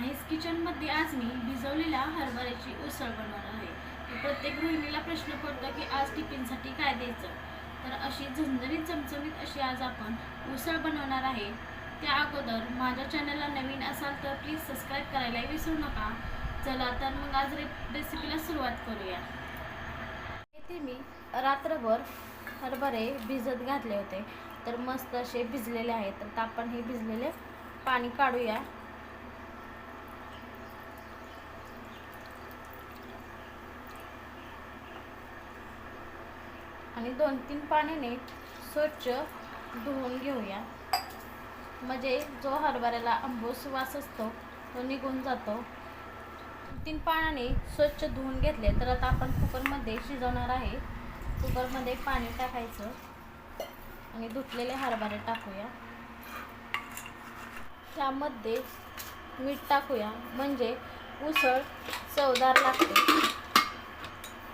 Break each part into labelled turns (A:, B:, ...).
A: माहीस किचनमध्ये आज मी भिजवलेल्या हरभऱ्याची उसळ बनवणार आहे. प्रत्येक गृहिणीला प्रश्न पडतो की आज टिफिनसाठी काय द्यायचं? तर अशी झणझणीत चमचमीत अशी आज आपण उसळ बनवणार आहे. त्या अगोदर माझ्या चॅनलला नवीन असाल तर प्लीज सबस्क्राईब करायला विसरू नका. चला तर मग आज रे रेसिपीला सुरुवात करूया. येथे मी. रात्रभर हरभरे भिजत घातले होते. तर मस्त असे भिजलेले आहेत. तर आपण हे भिजलेले पाणी काढूया. आणि दोन तीन पाण्याने स्वच्छ धुवून घेऊया. म्हणजे जो हरभऱ्याला आंबूस वास असतो तो निघून जातो. तीन पाण्याने स्वच्छ धुवून घेतले तर आता आपण कुकरमध्ये शिजवणार आहे. कुकरमध्ये पाणी टाकायचं. आणि धुतलेले हरभरे टाकूया. त्यामध्ये मीठ टाकूया. म्हणजे उसळ चवदार लागते.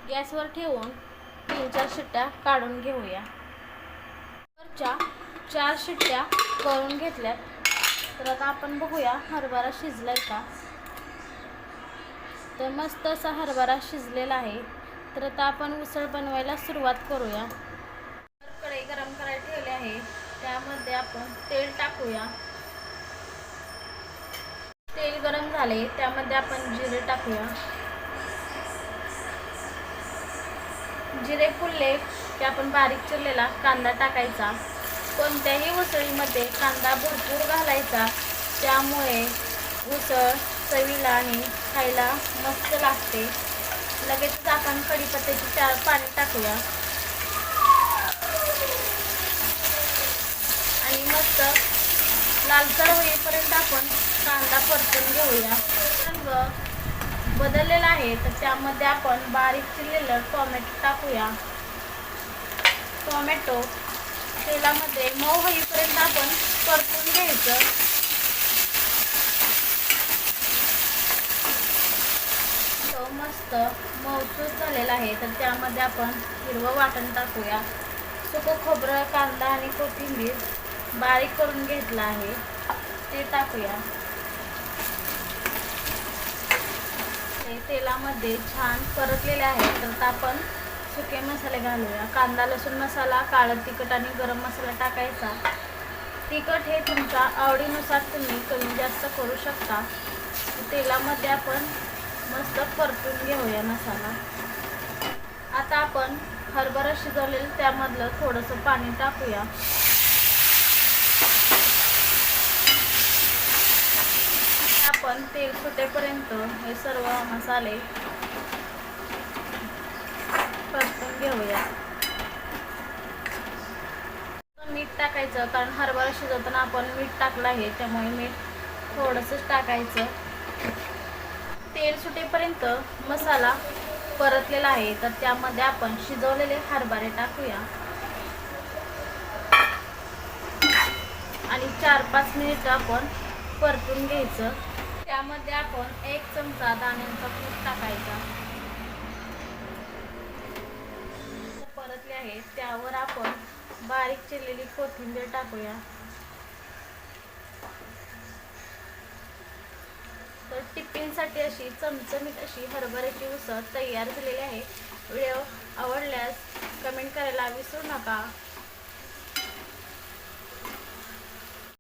A: गॅसवर ठेवून तीन चार शिट्ट्या काढून घेऊया. कुकरच्या चार शिट्ट्या करून घेतल्यात. तर आता आपण बघूया हरभरा शिजलाय का? तर मस्त असा हरभरा शिजलेला आहे. तर आता आपण उसळ बनवायला सुरुवात करूया. कढई गरम करायला ठेवली आहे. त्यामध्ये आपण तेल टाकूया. तेल गरम झाले त्यामध्ये आपण जिरे टाकूया. जिरे फुलले की आपण बारीक चिरलेला कांदा टाकायचा. कोणत्याही उसळीमध्ये कांदा भरपूर घालायचा. त्यामुळे उसळ चवीला आणि खायला मस्त लागते. लगेच आपण कढीपत्त्याची चार पाणी टाकूया. आणि मस्त लालसर होईपर्यंत आपण कांदा परतून घेऊया. रंग बदललेला आहे तर त्यामध्ये आपण बारीक चिरलेलं टॉमॅटो टाकूया. टॉमॅटो तेलामध्ये मऊ होईपर्यंत आपण परतून घ्यायचं. तो मस्त मऊसूस झालेला आहे तर त्यामध्ये आपण हिरवं वाटण टाकूया. सुकं खोबरं कांदा आणि कोथिंबीर बारीक करून घेतला आहे ते टाकूया. ते तेलामध्ये छान परतलेले आहेत. तर आपण सुके मसाले घालूया. कांदा लसूण मसाला काळं तिखट आणि गरम मसाला टाकायचा. तिखट हे तुमच्या आवडीनुसार तुम्ही कमी जास्त करू शकता. तेलामध्ये आपण मस्त परतून घेऊया मसाला. आता आपण हरभरा शिजवलेलं त्यामधलं थोडंसं पाणी टाकूया. आपण तेल सुटेपर्यंत हे सर्व मसाले परतून घेऊया. मीठ टाकायचं कारण हरभरा शिजवताना आपण मीठ टाकलं आहे त्यामुळे मीठ थोडंसंच टाकायचं. तेल सुटेपर्यंत मसाला परतलेला आहे तर त्यामध्ये आपण शिजवलेले हरभरे टाकूया. आणि चार पाच मिनिट आपण परतून घ्यायचं. त्यामध्ये आपण एक चमचा दाण्यांचा पूस टाकायचा. परतले आहे त्यावर आपण बारीक चिरलेली कोथिंबीर टाकूया. तर टिफिनसाठी अशी चमचमीत अशी हरभऱ्याची उसळ तयार झालेली आहे. व्हिडिओ आवडल्यास कमेंट करायला विसरू नका.